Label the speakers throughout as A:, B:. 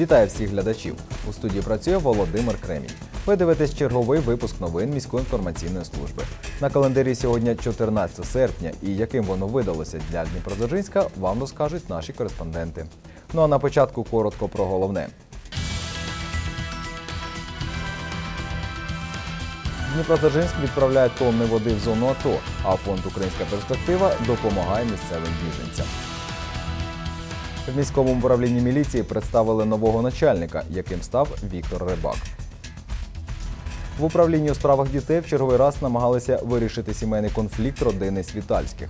A: Вітаю всіх глядачів. У студії працює Володимир Кремінь. Ви дивитесь черговий випуск новин міської інформаційної служби. На календарі сьогодні 14 серпня, і яким воно видалося для Дніпродзержинська, вам розкажуть наші кореспонденти. Ну а на початку коротко про головне. Дніпродзержинськ відправляє тонни води в зону АТО, а фонд Українська перспектива допомагає місцевим біженцям. В міському управлінні міліції представили нового начальника, яким став Віктор Рибак. В управлінні у справах дітей в черговий раз намагалися вирішити сімейний конфлікт родини Світальських.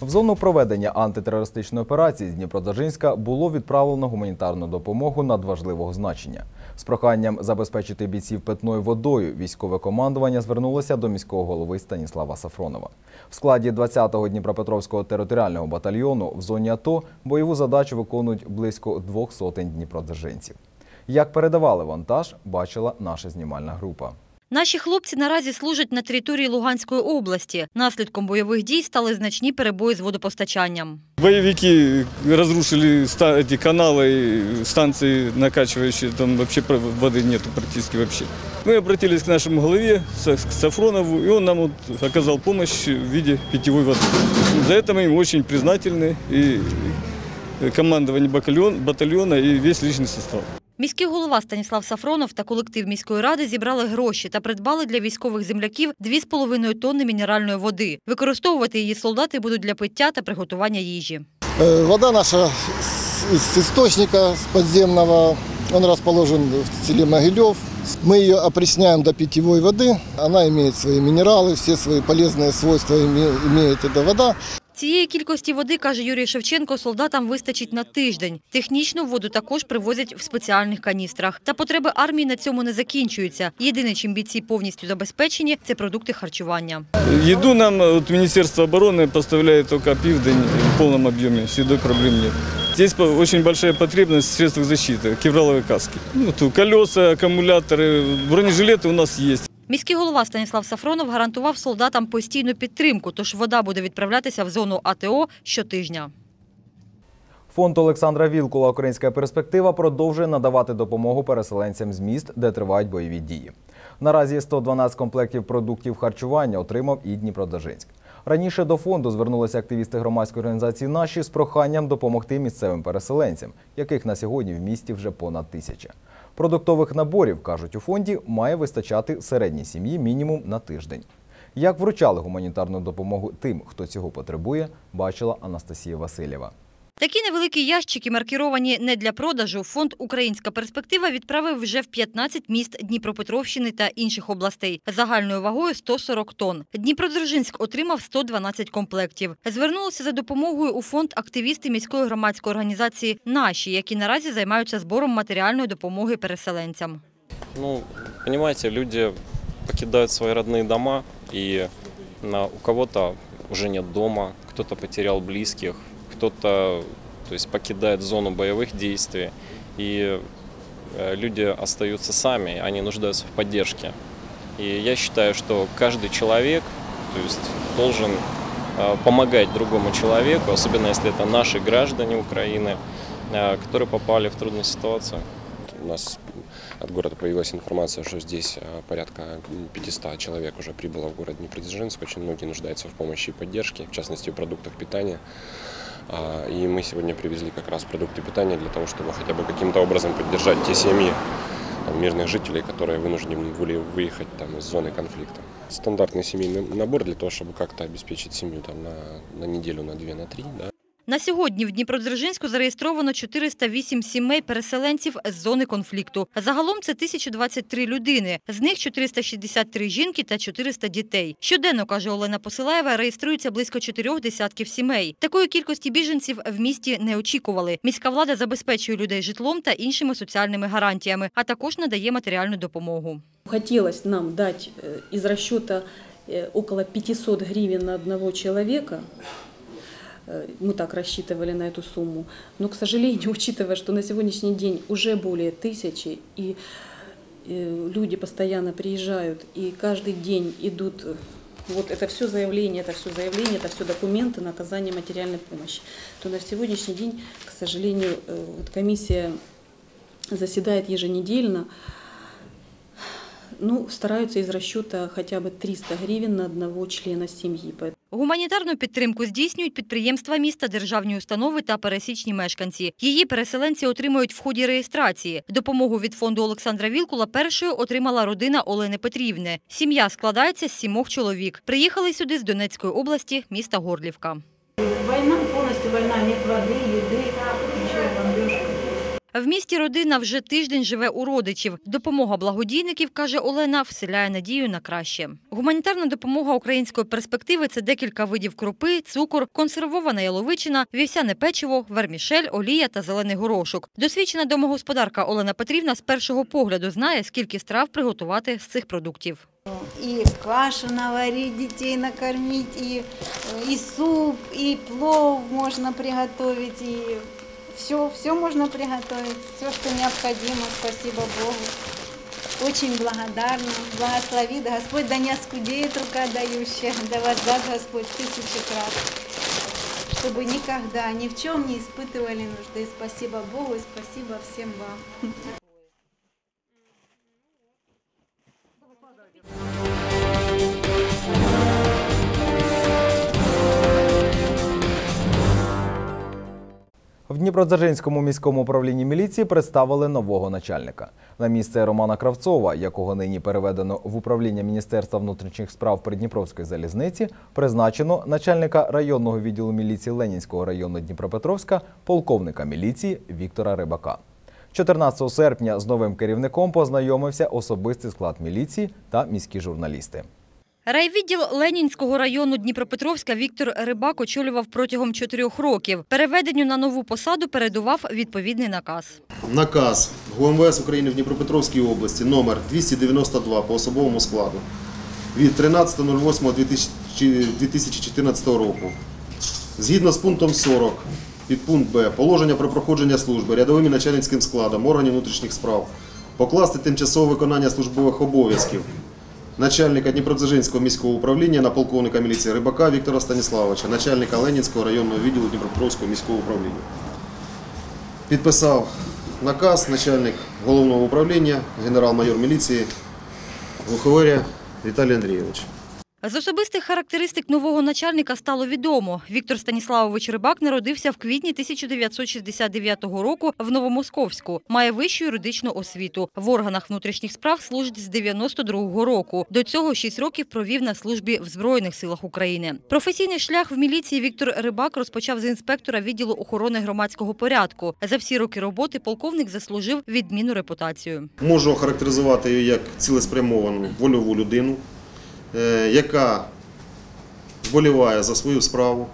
A: В зону проведення антитерористичної операції з Дніпродзержинська було відправлено гуманітарну допомогу надважливого значення. З проханням забезпечити бійців питною водою військове командування звернулося до міського голови Станіслава Сафронова. В складі 20-го Дніпропетровського територіального батальйону в зоні АТО бойову задачу виконують близько двох сотень дніпродзержинців. Як передавали вантаж, бачила наша знімальна група.
B: Наші хлопці наразі служать на території Луганської області. Наслідком бойових дій стали значні перебої з водопостачанням.
C: Боевики разрушили ста- эти каналы, станции накачивающие, там вообще про- воды нету практически вообще. Мы обратились к нашему голове, Са- к Сафронову, и он нам вот оказал помощь в виде питьевой воды. За это мы им очень признательны, и и командование батальон- батальона, и весь личный состав.
B: Міський голова Станіслав Сафронов та колектив міської ради зібрали гроші та придбали для військових земляків 2,5 тонни мінеральної води. Використовувати її солдати будуть для пиття та приготування їжі.
D: Э, Вода наша с с источника с подземного, он расположен в селе Могилев. Мы ее опресняем до питьевой воды. Она имеет свои минералы, все свои полезные свойства име- имеет эта вода.
B: Цієї кількості води, каже Юрій Шевченко, солдатам вистачить на тиждень. Технічну воду також привозять в спеціальних каністрах. Та потреби армії на цьому не закінчуються. Єдине, чим бійці повністю забезпечені, це продукти харчування.
C: Еду нам от Министерство обороны поставляет только пивдень в полном объеме, с едой проблем нет. Здесь по- очень большая потребность в средствах защиты, кевраловые каски. Ну, тут колеса, аккумуляторы, бронежилеты у нас есть.
B: Міський голова Станіслав Сафронов гарантував солдатам постійну підтримку, тож вода буде відправлятися в зону АТО щотижня.
A: Фонд Олександра Вілкула Українська перспектива продовжує надавати допомогу переселенцям з міст, де тривають бойові дії. Наразі 112 комплектів продуктів харчування отримав і Дніпродзержинськ. Раніше до фонду звернулися активісти громадської організації наші з проханням допомогти місцевим переселенцям, яких на сьогодні в місті вже понад тисяча. Продуктових наборів, кажуть у фонді, має вистачати середній сім'ї мінімум на тиждень. Як вручали гуманітарну допомогу тим, хто цього потребує, бачила Анастасія Васильєва.
B: Такі невеликі ящики, маркіровані не для продажу, фонд Українська перспектива відправив вже в 15 міст Дніпропетровщини та інших областей загальною вагою 140 тонн. Дніпродзержинськ отримав 112 комплектів. Звернулися за допомогою у фонд активісти міської громадської організації Наші, які наразі займаються збором матеріальної допомоги переселенцям.
E: Ну, понимаете, люди покидают свои родные дома, и на, у кого-то уже нет дома, кто-то потерял близких, кто-то то есть, покидает зону боевых действий, и э, люди остаются сами, они нуждаются в поддержке. И я считаю, что каждый человек то есть, должен э, помогать другому человеку, особенно если это наши граждане Украины, э, которые попали в трудную ситуацию.
F: У нас от города появилась информация, что здесь порядка 500 человек уже прибыло в город Днепродзержинск. Очень многие нуждаются в помощи и поддержке, в частности, в продуктах питания. А, И мы сегодня привезли как раз продукты питания для того, чтобы хотя бы каким-то образом поддержать те семьи там, мирных жителей, которые вынуждены были выехать там, из зоны конфликта. Стандартный семейный набор для того, чтобы как-то обеспечить семью там, на, на неделю, на две, на три. Да.
B: На сьогодні в Дніпродзержинську зареєстровано 408 сімей переселенців з зони конфлікту. Загалом це 1023 людини. З них 463 жінки та 400 дітей. Щоденно, каже Олена Посилаєва, реєструється близько чотирьох десятків сімей. Такої кількості біженців в місті не очікували. Міська влада забезпечує людей житлом та іншими соціальними гарантіями, а також надає матеріальну допомогу.
G: Хотелось нам дать э, из расчета э, около 500 гривен на одного человека. Э, Мы так рассчитывали на эту сумму. Но, к сожалению, учитывая, что на сегодняшний день уже более тысячи, и э, люди постоянно приезжают, и каждый день идут э, вот это все заявление, это все заявление, это все документы на оказание материальной помощи, то на сегодняшний день, к сожалению, вот комиссия заседает еженедельно, ну, стараются из расчета хотя бы 300 гривен на одного члена семьи. Поэтому
B: Гуманітарну підтримку здійснюють підприємства міста, державні установи та пересічні мешканці. Її переселенці отримують в ході реєстрації. Допомогу від фонду Олександра Вілкула першою отримала родина Олени Петрівни. Сім'я складається з сімох чоловік. Приїхали сюди з Донецької області, міста Горлівка.
H: Війна повністю війна, нет води, бомбежка.
B: В місті родина вже тиждень живе у родичів. Допомога благодійників, каже Олена, вселяє надію на краще. Гуманітарна допомога української перспективи це декілька видів крупи, цукор, консервована яловичина, вівсяне печиво, вермішель, олія та зелений горошок. Досвідчена домогосподарка Олена Петрівна з першого погляду знає, скільки страв приготувати з цих продуктів.
I: И кашу наварить, детей накормить, и, и суп, и плов можно приготовить, и все, все можно приготовить, все, что необходимо, спасибо Богу. Очень благодарна, благословит Господь, да не оскудеет рука дающая, да воздаст Господь тысячи крат, чтобы никогда ни в чем не испытывали нужды. Спасибо Богу и спасибо всем вам.
A: Дніпродзержинському міському управлінні міліції представили нового начальника. На місце Романа Кравцова, якого нині переведено в управління Міністерства внутрішніх справ Придніпровської залізниці, призначено начальника районного відділу міліції Ленінського району Дніпропетровська, полковника міліції Віктора Рибака. 14 серпня з новим керівником познайомився особистий склад міліції та міські журналісти.
B: Райвідділ Ленінського району Дніпропетровська Віктор Рибак очолював протягом чотирьох років. Переведенню на нову посаду передував відповідний наказ.
J: Наказ ГУМВС України в Дніпропетровській області номер 292 по особовому складу від 13.08.2014 року. Згідно з пунктом 40 підпункт Б положення про проходження служби рядовим і начальницьким складом органів внутрішніх справ покласти тимчасове виконання службових обов'язків начальника Дніпродзержинського міського управління на полковника міліції Рибака Віктора Станіславовича, начальника Ленінського районного відділу Дніпропетровського міського управління. Підписав наказ начальник головного управління, генерал-майор міліції Глуховеря Віталій Андрійович.
B: З особистих характеристик нового начальника стало відомо. Віктор Станіславович Рибак народився в квітні 1969 року в Новомосковську. Має вищу юридичну освіту. В органах внутрішніх справ служить з 92-го року. До цього 6 років провів на службі в Збройних силах України. Професійний шлях в міліції Віктор Рибак розпочав з інспектора відділу охорони громадського порядку. За всі роки роботи полковник заслужив відмінну репутацію.
J: Можу охарактеризувати її як цілеспрямовану вольову людину, яка вболіває за свою справу,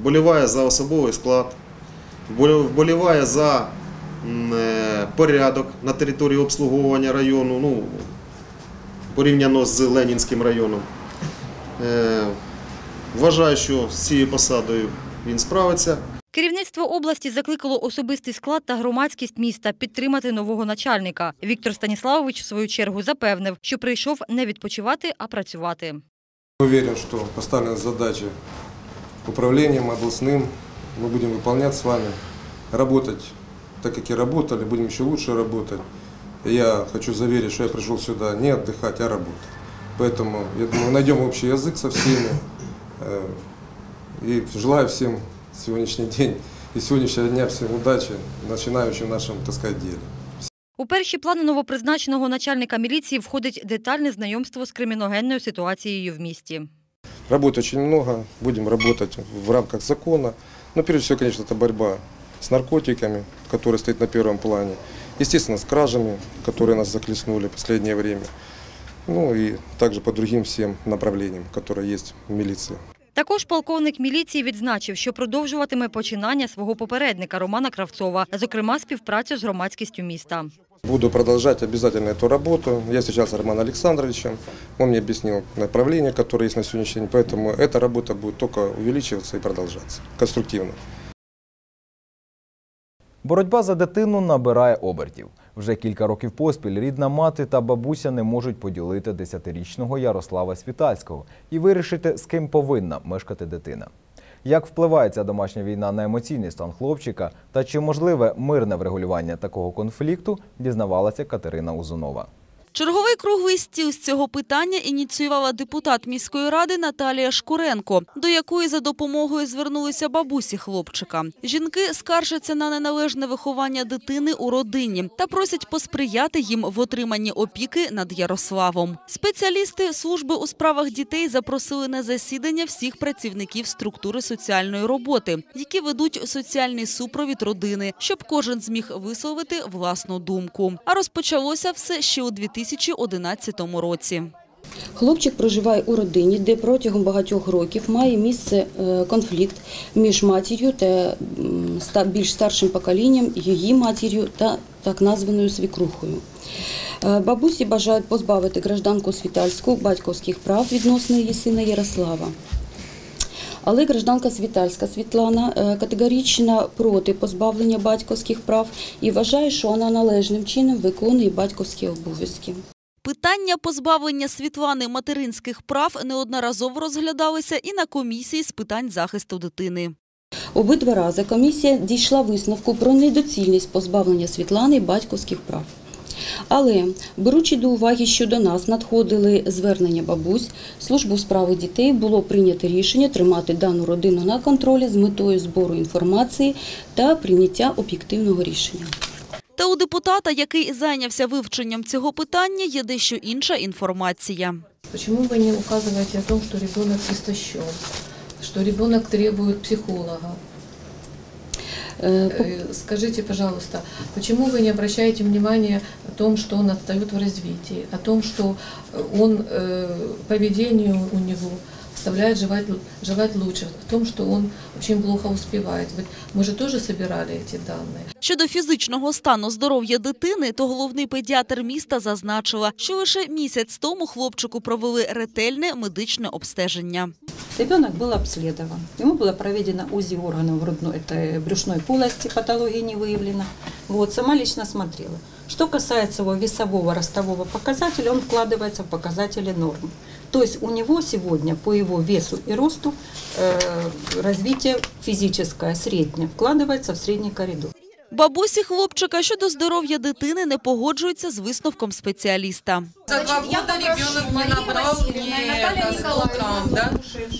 J: вболіває за особовий склад, вболіває за е, порядок на території обслуговування району, ну, порівняно з Ленінським районом. Е, Вважаю, що з цією посадою він справиться.
B: Керівництво області закликало особистий склад та громадськість міста підтримати нового начальника. Віктор Станіславович, в свою чергу, запевнив, що прийшов не відпочивати, а працювати.
K: Уверен, что поставленные задачи управлением областным мы будем выполнять с вами, работать так, как и работали, будем еще лучше работать. И я хочу заверить, что я пришел сюда не отдыхать, а работать. Поэтому, я думаю, найдем общий язык со всеми. Э, И желаю всем сегодняшний день и сегодняшнего дня всем удачи, начинающим в нашем, так сказать, деле.
B: У перші плани новопризначеного начальника міліції входить детальне знайомство з криміногенною ситуацією в місті.
K: Работы очень много, будем работать в рамках закона. Но прежде всего, конечно, это борьба с наркотиками, которая стоит на первом плане. Естественно, с кражами, которые нас захлестнули в последнее время. Ну и также по другим всем направлениям, которые есть в милиции.
B: Також полковник міліції відзначив, що продовжуватиме починання свого попередника Романа Кравцова, зокрема співпрацю з громадськістю міста.
K: Буду продолжать обязательно эту работу. Я встречался с Романом Александровичем, он мне объяснил направления, которые есть на сегодняшний день, поэтому эта работа будет только увеличиваться и продолжаться конструктивно.
A: Боротьба за дитину набирає обертів. Вже кілька років поспіль рідна мати та бабуся не можуть поділити десятирічного Ярослава Світальського і вирішити, з ким повинна мешкати дитина. Як впливає ця домашня війна на емоційний стан хлопчика та чи можливе мирне врегулювання такого конфлікту, дізнавалася Катерина Узунова.
L: Черговий круглий стіл з цього питання ініціювала депутат міської ради Наталія Шкуренко, до якої за допомогою звернулися бабусі хлопчика. Жінки скаржаться на неналежне виховання дитини у родині та просять посприяти їм в отриманні опіки над Ярославом. Спеціалісти служби у справах дітей запросили на засідання всіх працівників структури соціальної роботи, які ведуть соціальний супровід родини, щоб кожен зміг висловити власну думку. А розпочалося все ще у 2011 році.
M: Хлопчик проживає у родині, де протягом багатьох років має місце е, конфлікт між матір'ю та більш старшим поколінням, її матір'ю та так названою свікрухою. Е, Бабусі бажають позбавити гражданку Світальську батьківських прав відносно її сина Ярослава. Але гражданка Світальська Світлана е, категорично проти позбавлення батьківських прав і вважає, що вона належним чином виконує батьківські обов'язки.
L: Питання позбавлення Світлани материнських прав неодноразово розглядалися і на комісії з питань захисту дитини.
M: Обидва рази комісія дійшла висновку про недоцільність позбавлення Світлани батьківських прав. Але, беручи до уваги, що до нас надходили звернення бабусь, службу справи дітей було прийнято рішення тримати дану родину на контролі з метою збору інформації та прийняття об'єктивного рішення.
L: Та у депутата, який зайнявся вивченням цього питання, є дещо інша інформація.
N: Почему вы не указываете о том, что ребенок истощен, что ребенок требует психолога?
M: Е, по-
N: Э, Скажите, пожалуйста, почему вы не обращаете внимания о том, что он отстает в развитии, о том, что э, он э, поведению у него оставляет желать, желать лучше, о том, что он очень плохо успевает. Ведь мы же тоже собирали эти данные.
L: Щодо фізичного стану здоров'я дитини, то головний педіатр міста зазначила, що лише місяць тому хлопчику провели ретельне медичне обстеження.
O: Ребенок был обследован. Ему было проведено УЗИ органов грудной, это брюшной полости, патологии не выявлено. Вот, сама лично смотрела. Что касается его весового ростового показателя, он вкладывается в показатели нормы. То есть у него сегодня по его весу и росту э, развитие физическое среднее вкладывается в средний коридор.
L: Бабусі хлопчика щодо здоров'я дитини не погоджуються з висновком спеціаліста.
P: За два года ребенок не набрал не 100 грамм, да?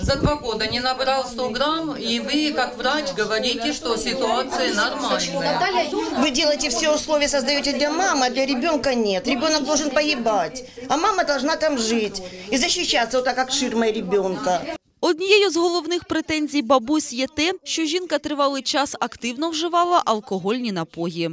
P: За два года не набрал 100 грамм, и вы, как врач, говорите, что ситуация нормальная.
Q: Вы делаете все условия, создаете для мамы, а для ребенка нет. Ребенок должен погибать, а мама должна там жить и защищаться вот так, как ширмой ребенка.
L: Однією з головних претензій бабусь є те, що жінка тривалий час активно вживала алкогольні напої.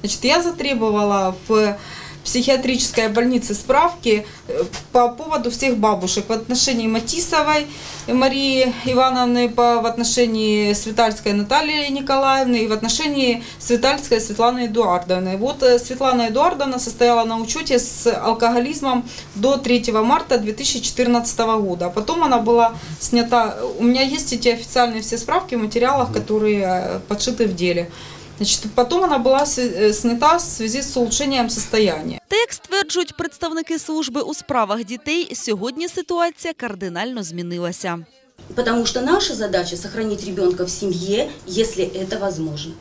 R: Значит, я затребувала в психиатрической больнице справки э, по поводу всех бабушек в отношении Матисовой Марии Ивановны, по, в отношении Светальской Натальи Николаевны и в отношении Светальской Светланы Эдуардовны. Вот э, Светлана Эдуардовна состояла на учете с алкоголизмом до 3 марта 2014 года. Потом она была снята. У меня есть эти официальные все справки в материалах, которые э, подшиты в деле. Значит, потом она была с- э, снята в связи с улучшением состояния.
L: Та, як стверджують представники служби у справах дітей, сьогодні ситуація кардинально змінилася.
M: Потому что наша задача сохранить ребенка в семье, если это возможно.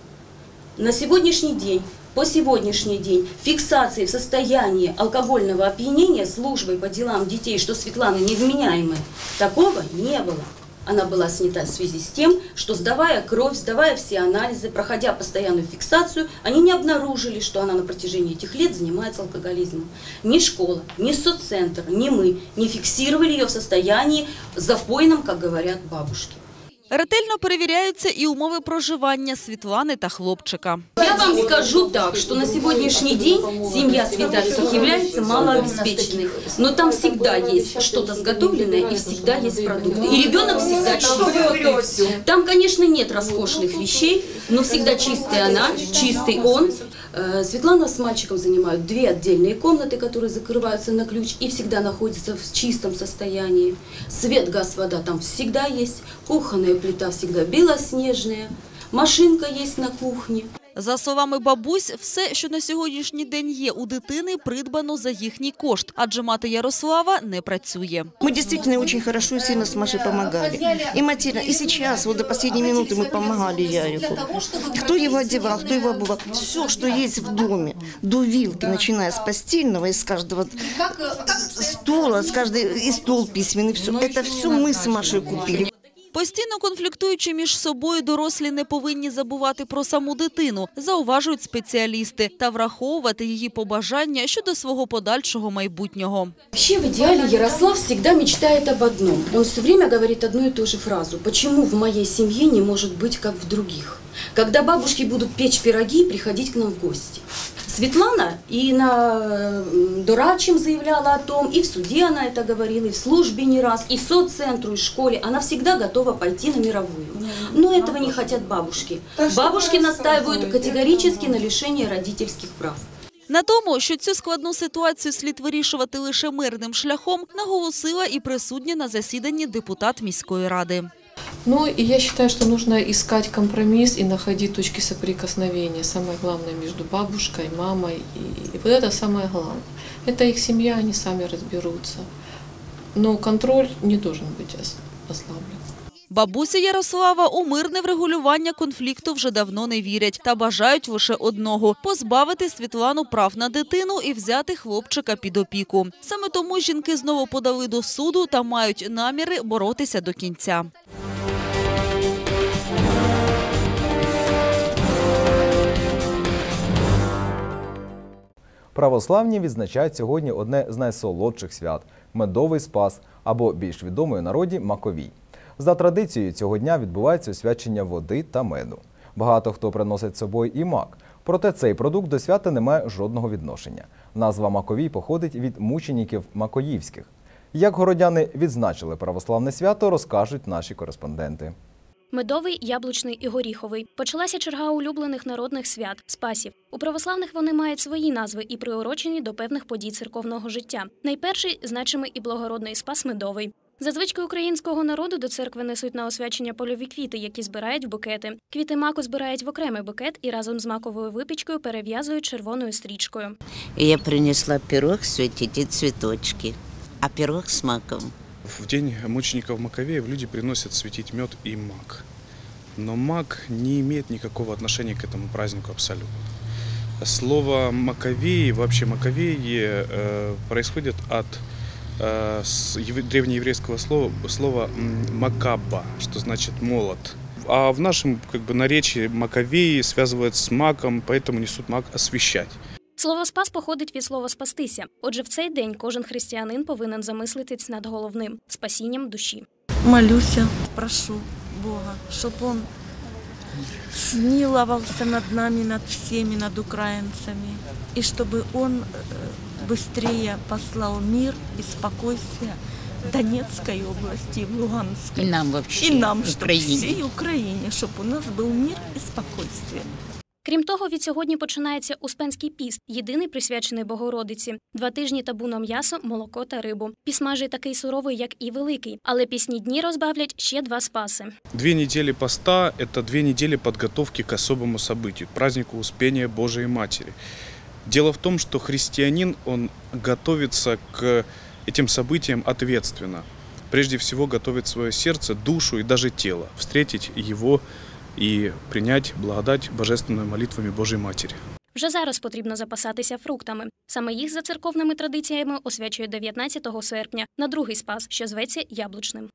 M: На сегодняшний день, по сегодняшний день, фиксации в состоянии алкогольного опьянения службой по делам детей, что Светлана невменяемая, такого не было. Она была снята в связи с тем, что сдавая кровь, сдавая все анализы, проходя постоянную фиксацию, они не обнаружили, что она на протяжении этих лет занимается алкоголизмом. Ни школа, ни соццентр, ни мы не фиксировали ее в состоянии запойном, как говорят бабушки.
L: Ретельно перевіряються і умови проживання Світлани та хлопчика.
M: Я вам скажу так, что на сегодняшний день семья Светальских является малообеспеченной. Но там всегда есть что-то сготовленное и всегда есть продукты. И ребенок всегда чистый. Там, конечно, нет роскошных вещей, но всегда чистая она, чистый он. Э, Светлана с мальчиком занимают две отдельные комнаты, которые закрываются на ключ и всегда находятся в чистом состоянии. Свет, газ, вода там всегда есть. Кухонная плита всегда белоснежная. Машинка есть на кухне.
L: За словами бабусь, все, що на сьогоднішній день є у дитини, придбано за їхній кошт, адже мати Ярослава не працює.
Q: Мы действительно очень хорошо и сильно с Машей помогали. И материально, и сейчас, вот до последней минуты мы помогали Ярику. Кто его одевал, кто его обувал. Все, что есть в доме, до вилки, начиная с постельного, из каждого стола, с каждой, и стол письменный, все. Это все мы с Машей купили.
L: Постійно конфліктуючи між собою, дорослі не повинні забувати про саму дитину, зауважують спеціалісти, та враховувати її побажання щодо свого подальшого майбутнього.
M: Вообще в идеале Ярослав всегда мечтает об одном. Он все время говорит одну и ту же фразу. Почему в моей семье не может быть как в других? Когда бабушки будут печь пироги приходить к нам в гости. Светлана и на м, Дурачем заявляла о том, и в суде она это говорила, и в службе не раз, и соццентру, и школе. Она всегда готова пойти на мировую. Но этого не хотят бабушки. Бабушки настаивают категорически на лишении родительских прав.
L: На тому, що цю складну ситуацію слід вирішувати лише мирним шляхом, наголосила і присутня на засіданні депутат міської ради.
N: Ну и я считаю, что нужно искать компромисс и находить точки соприкосновения. Самое главное между бабушкой, мамой. И, и вот это самое главное. Это их семья, они сами разберутся. Но контроль не должен быть ос- ослаблен.
L: Бабуся Ярослава у мирне врегулювання конфлікту вже давно не вірять та бажають лише одного – позбавити Світлану прав на дитину і взяти хлопчика під опіку. Саме тому жінки знову подали до суду та мають наміри боротися до кінця.
A: Православні відзначають сьогодні одне з найсолодших свят медовий спас або більш відомий у народі маковій. За традицією цього дня відбувається освячення води та меду. Багато хто приносить з собою і мак. Проте цей продукт до свята не має жодного відношення. Назва маковій походить від мучеників макоївських. Як городяни відзначили православне свято, розкажуть наші кореспонденти.
S: Медовий, яблучний і горіховий. Почалася черга улюблених народних свят спасів. У православних вони мають свої назви і приурочені до певних подій церковного життя. Найперший значимий і благородний спас медовий. За звичкою українського народу до церкви несуть на освячення польові квіти, які збирають в букети. Квіти маку збирають в окремий букет і разом з маковою випічкою перев'язують червоною стрічкою.
T: Я принесла пирог светить и цветочки, а пирог с маком.
U: В день мучеников Маковеев люди приносят светить мед и мак. Но мак не имеет никакого отношения к этому празднику абсолютно. Слово Маковеи, вообще Маковеи, э, происходит от э, древнееврейского слова, слова м, макаба, что значит молот. А в нашем как бы, наречии Маковеи связывают с маком, поэтому несут мак освещать.
S: Слово спас походить від слова спастися. Отже, в цей день кожен християнин повинен замислитись над головним спасінням душі.
V: Молюся, прошу Бога, чтобы Он смиловался над нами, над всеми, над украинцами, и чтобы Он э, быстрее послал мир и спокойствие в Донецкой области, в Луганской.
T: И нам вообще,
V: И нам, чтобы
T: Украине.
V: всей Украине, чтобы у нас был мир и спокойствие.
S: Крім того, від сьогодні починається Успенський піст, єдиний присвячений Богородиці. Два тижні табу на м'ясо, молоко та рибу. Пісмажий такий суровий, як і великий, але пісні дні розбавлять ще два спаси.
U: Две недели поста – это две недели подготовки к особому событию, празднику Успения Божией Матери. Дело в том, что христианин, он готовится к этим событиям ответственно. Прежде всего готовит свое сердце, душу и даже тело, встретить его и принять благодать божественными молитвами Божої Матери.
S: Вже зараз потрібно запасатися фруктами. Саме їх за церковними традиціями освячує 19 серпня на другий спас, що зветься яблучним.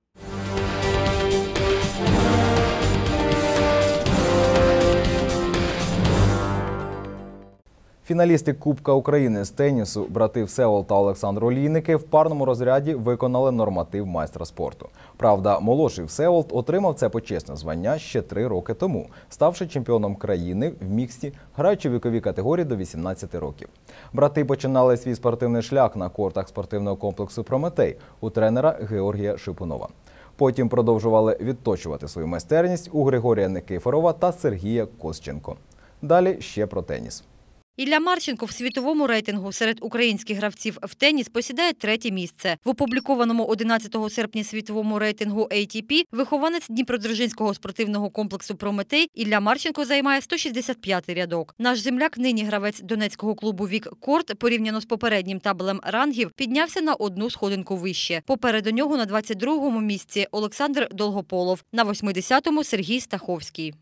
A: Фіналісти Кубка України з тенісу брати Всеволод та Олександр Олійники в парному розряді виконали норматив майстра спорту. Правда, молодший Всеволод отримав це почесне звання ще три роки тому, ставши чемпіоном країни в міксті, граючи в віковій категорії до 18 років. Брати починали свій спортивний шлях на кортах спортивного комплексу Прометей у тренера Георгія Шипунова. Потім продовжували відточувати свою майстерність у Григорія Никифорова та Сергія Косченко. Далі ще про теніс.
B: Ілля Марченко в світовому рейтингу серед українських гравців в теніс посідає третє місце. В опублікованому 11 серпня світовому рейтингу ATP вихованець Дніпродзержинського спортивного комплексу Прометей Ілля Марченко займає 165-й рядок. Наш земляк, нині гравець донецького клубу Вік Корт, порівняно з попереднім табелем рангів, піднявся на одну сходинку вище. Попереду нього на 22-му місці Олександр Долгополов, на 80-му Сергій Стаховський.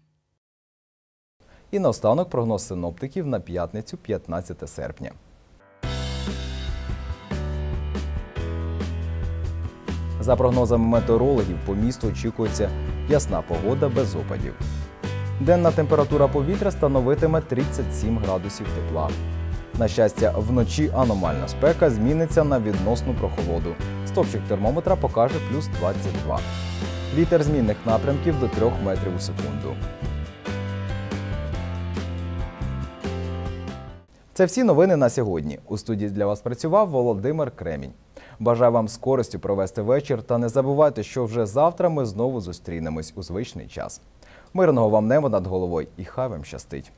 A: І наостанок прогноз синоптиків на п'ятницю, 15 серпня. За прогнозами метеорологів, по місту очікується ясна погода без опадів. Денна температура повітря становитиме 37 градусів тепла. На щастя, вночі аномальна спека зміниться на відносну прохолоду. Стопчик термометра покаже плюс 22. Вітер змінних напрямків до 3 метрів у секунду. Це всі новини на сьогодні. У студії для вас працював Володимир Кремінь. Бажаю вам з користю провести вечір та не забувайте, що вже завтра ми знову зустрінемось у звичний час. Мирного вам неба над головою і хай вам щастить!